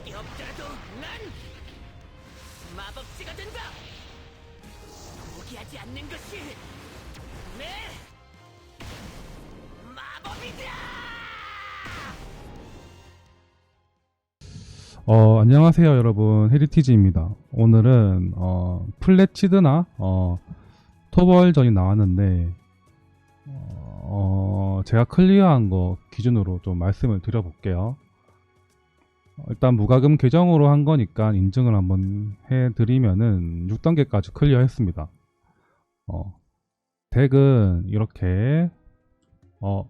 능력이 없더라도 난 마법지가 된다. 포기하지 않는 것이 내 마법이다. 어, 안녕하세요, 여러분. 헤리티지입니다. 오늘은, 어, 플래치드나, 어, 토벌전이 나왔는데, 어, 제가 클리어한 거 기준으로 좀 말씀을 드려볼게요. 어, 일단 무과금 계정으로 한 거니까 인증을 한번 해드리면은 6단계까지 클리어했습니다. 어, 덱은 이렇게, 어,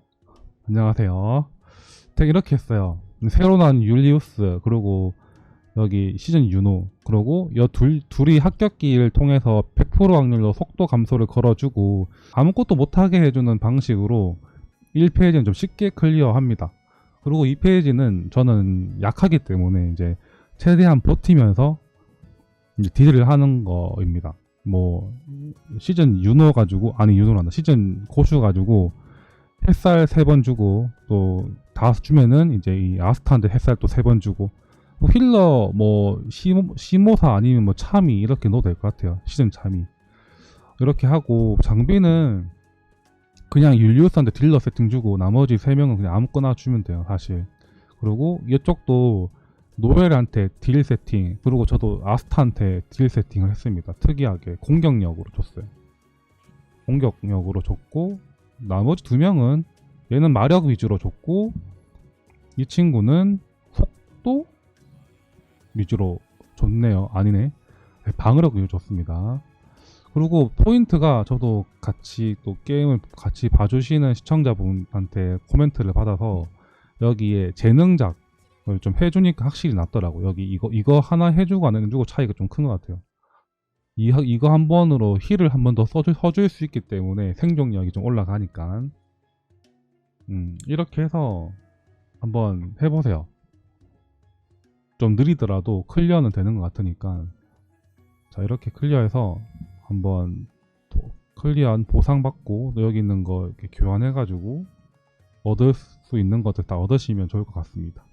안녕하세요. 덱 이렇게 했어요. 새로 나온 율리우스 그리고 여기 시즌 유노 그리고 여 둘, 둘이 합격기를 통해서 100% 확률로 속도 감소를 걸어주고 아무것도 못하게 해주는 방식으로 1페이지는 좀 쉽게 클리어합니다. 그리고 2페이지는 저는 약하기 때문에 이제 최대한 버티면서 이제 딜을 하는 거입니다. 뭐 시즌 유노 가지고 아니 유노란다. 시즌 고슈 가지고 햇살 세 번 주고 또 다섯 주면은 이제 이 아스타한테 햇살 또 세 번 주고. 뭐 힐러 뭐 시모, 시모사 아니면 뭐 참이 이렇게 넣어도 될 것 같아요. 시즌 참이. 이렇게 하고 장비는 그냥 율리우스한테 딜러 세팅 주고 나머지 세 명은 그냥 아무거나 주면 돼요 사실 그리고 이쪽도 노엘한테 딜 세팅 그리고 저도 아스타한테 딜 세팅을 했습니다 특이하게 공격력으로 줬어요 공격력으로 줬고 나머지 두 명은 얘는 마력 위주로 줬고 이 친구는 속도 위주로 줬네요. 아니네. 네, 방어력 위주로 줬습니다. 그리고 포인트가 저도 같이 또 게임을 같이 봐주시는 시청자분한테 코멘트를 받아서 여기에 재능작을 좀 해주니까 확실히 낫더라고. 여기 이거 이거 하나 해주고 안 해주고 차이가 좀 큰 것 같아요. 이, 이거 한 번으로 힐을 한 번 더 써줄, 써줄 수 있기 때문에 생존력이 좀 올라가니까 음, 이렇게 해서 한번 해보세요. 좀 느리더라도 클리어는 되는 것 같으니까 자 이렇게 클리어해서 한번 도- 클리어한 보상 받고 또 여기 있는 거 이렇게 교환해가지고 얻을 수 있는 것들 다 얻으시면 좋을 것 같습니다.